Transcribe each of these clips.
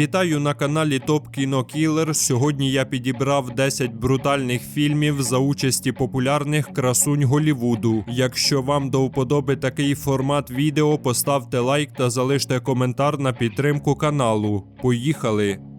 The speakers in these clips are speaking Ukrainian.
Вітаю на каналі Топ Кіно Кілер. Сьогодні я підібрав 10 брутальних фільмів за участі популярних красунь Голівуду. Якщо вам до вподоби такий формат відео, поставте лайк та залиште коментар на підтримку каналу. Поїхали!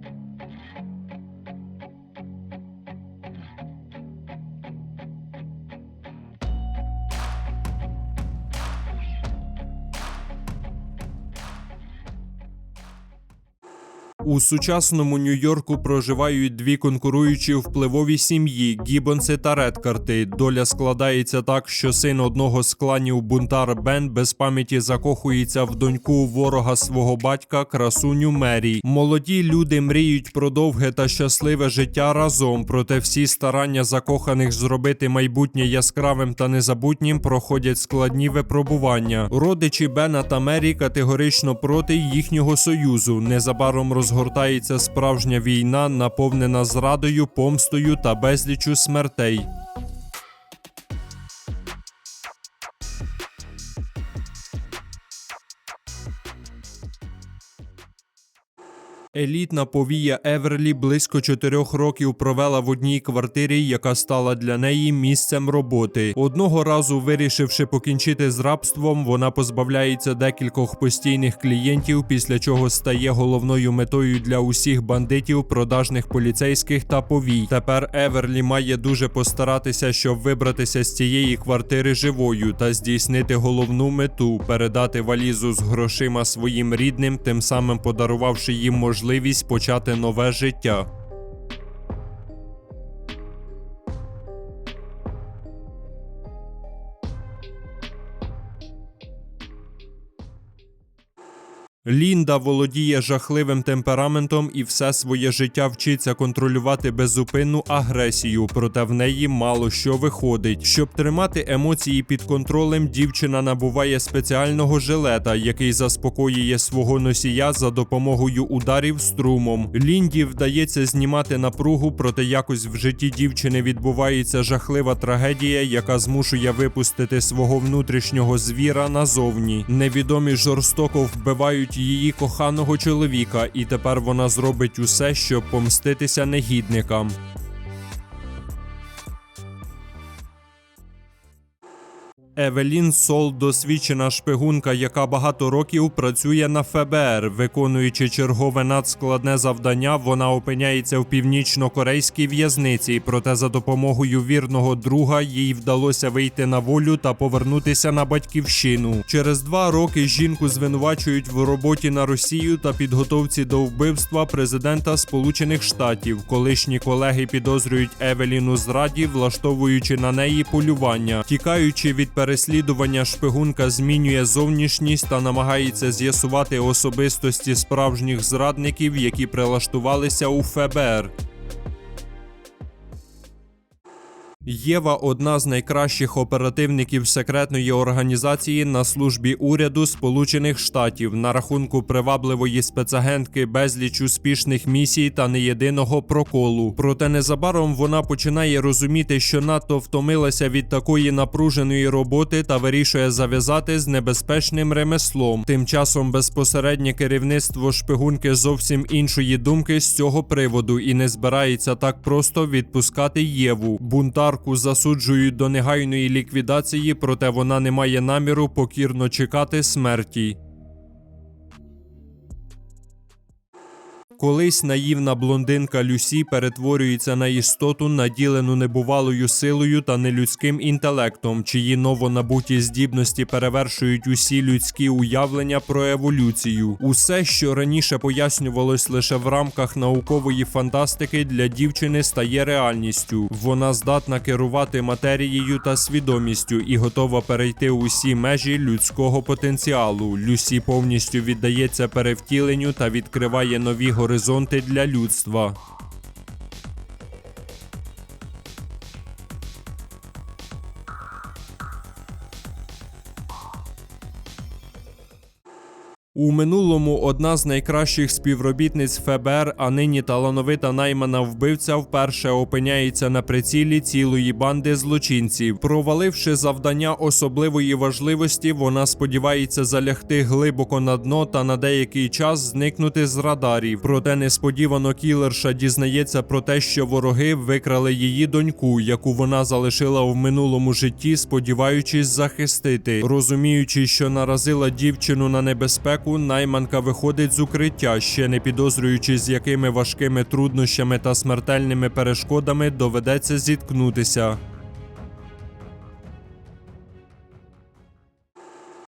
У сучасному Нью-Йорку проживають дві конкуруючі впливові сім'ї Гібонси та Редкарти. Доля складається так, що син одного з кланів бунтар Бен без пам'яті закохується в доньку ворога свого батька, красуню Мері. Молоді люди мріють про довге та щасливе життя разом, проте всі старання закоханих зробити майбутнє яскравим та незабутнім проходять складні випробування. Родичі Бена та Мері категорично проти їхнього союзу. Незабаром розгортається справжня війна, наповнена зрадою, помстою та безлічю смертей. Елітна повія Еверлі близько чотирьох років провела в одній квартирі, яка стала для неї місцем роботи. Одного разу, вирішивши покінчити з рабством, вона позбавляється декількох постійних клієнтів, після чого стає головною метою для усіх бандитів, продажних поліцейських та повій. Тепер Еверлі має дуже постаратися, щоб вибратися з цієї квартири живою та здійснити головну мету передати валізу з грошима своїм рідним, тим самим подарувавши їм можливість почати нове життя. Лінда володіє жахливим темпераментом і все своє життя вчиться контролювати безупинну агресію, проте в неї мало що виходить. Щоб тримати емоції під контролем, дівчина набуває спеціального жилета, який заспокоює свого носія за допомогою ударів струмом. Лінді вдається знімати напругу, проте якось в житті дівчини відбувається жахлива трагедія, яка змушує випустити свого внутрішнього звіра назовні. Невідомі жорстоко вбивають її коханого чоловіка, і тепер вона зробить усе, щоб помститися негідникам. Евелін Сол досвідчена шпигунка, яка багато років працює на ФБР. Виконуючи чергове надскладне завдання, вона опиняється в північно-корейській в'язниці. Проте за допомогою вірного друга їй вдалося вийти на волю та повернутися на батьківщину. Через два роки жінку звинувачують в роботі на Росію та підготовці до вбивства президента Сполучених Штатів. Колишні колеги підозрюють Евелін у зраді, влаштовуючи на неї полювання, тікаючи від переслідування шпигунка змінює зовнішність та намагається з'ясувати особистості справжніх зрадників, які прилаштувалися у ФБР. Єва одна з найкращих оперативників секретної організації на службі уряду Сполучених Штатів на рахунку привабливої спецагентки безліч успішних місій та не єдиного проколу. Проте незабаром вона починає розуміти, що надто втомилася від такої напруженої роботи та вирішує зав'язати з небезпечним ремеслом. Тим часом безпосереднє керівництво шпигунки зовсім іншої думки з цього приводу і не збирається так просто відпускати Єву. Бунтар Марку засуджують до негайної ліквідації, проте вона не має наміру покірно чекати смерті. Колись наївна блондинка Люсі перетворюється на істоту, наділену небувалою силою та нелюдським інтелектом, чиї новонабуті здібності перевершують усі людські уявлення про еволюцію. Усе, що раніше пояснювалось лише в рамках наукової фантастики, для дівчини стає реальністю. Вона здатна керувати матерією та свідомістю і готова перейти усі межі людського потенціалу. Люсі повністю віддається перевтіленню та відкриває нові горизонти для людства. У минулому одна з найкращих співробітниць ФБР, а нині талановита наймана вбивця, вперше опиняється на прицілі цілої банди злочинців. Проваливши завдання особливої важливості, вона сподівається залягти глибоко на дно та на деякий час зникнути з радарів. Проте несподівано кілерша дізнається про те, що вороги викрали її доньку, яку вона залишила в минулому житті, сподіваючись захистити. Розуміючи, що наразила дівчину на небезпеку, найманка виходить з укриття, ще не підозрюючи, з якими важкими труднощами та смертельними перешкодами доведеться зіткнутися.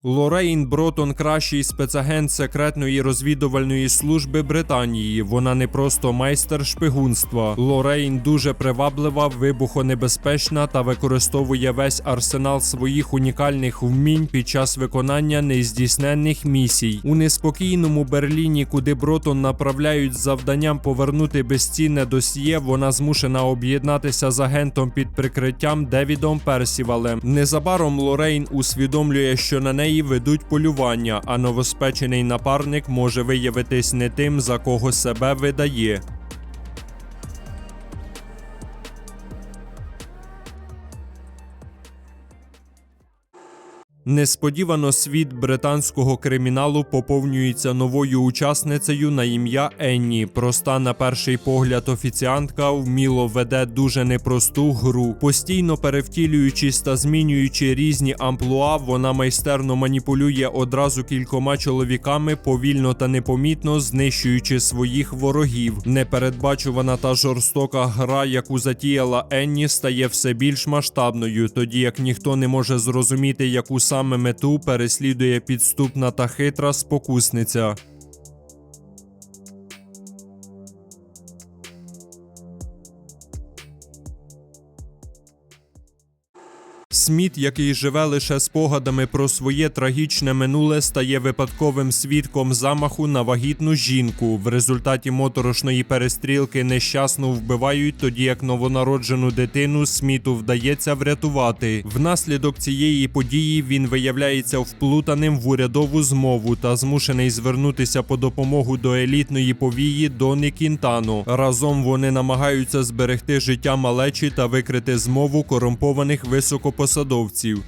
Лорейн Бротон кращий спецагент секретної розвідувальної служби Британії. Вона не просто майстер шпигунства. Лорейн дуже приваблива, вибухонебезпечна та використовує весь арсенал своїх унікальних вмінь під час виконання нездійсненних місій. У неспокійному Берліні, куди Бротон направляють завданням повернути безцінне досьє, вона змушена об'єднатися з агентом під прикриттям Девідом Персівалем. Незабаром Лорейн усвідомлює, що на неї ведуть полювання, а новоспечений напарник може виявитись не тим, за кого себе видає. Несподівано світ британського криміналу поповнюється новою учасницею на ім'я Енні. Проста на перший погляд офіціантка вміло веде дуже непросту гру. Постійно перевтілюючись та змінюючи різні амплуа, вона майстерно маніпулює одразу кількома чоловіками, повільно та непомітно знищуючи своїх ворогів. Непередбачувана та жорстока гра, яку затіяла Енні, стає все більш масштабною, тоді як ніхто не може зрозуміти, яку саме мету переслідує підступна та хитра спокусниця. Сміт, який живе лише спогадами про своє трагічне минуле, стає випадковим свідком замаху на вагітну жінку. В результаті моторошної перестрілки нещасно вбивають, тоді як новонароджену дитину Сміту вдається врятувати. Внаслідок цієї події він виявляється вплутаним в урядову змову та змушений звернутися по допомогу до елітної повії Дони Кінтано. Разом вони намагаються зберегти життя малечі та викрити змову корумпованих високопосадовців посадовців.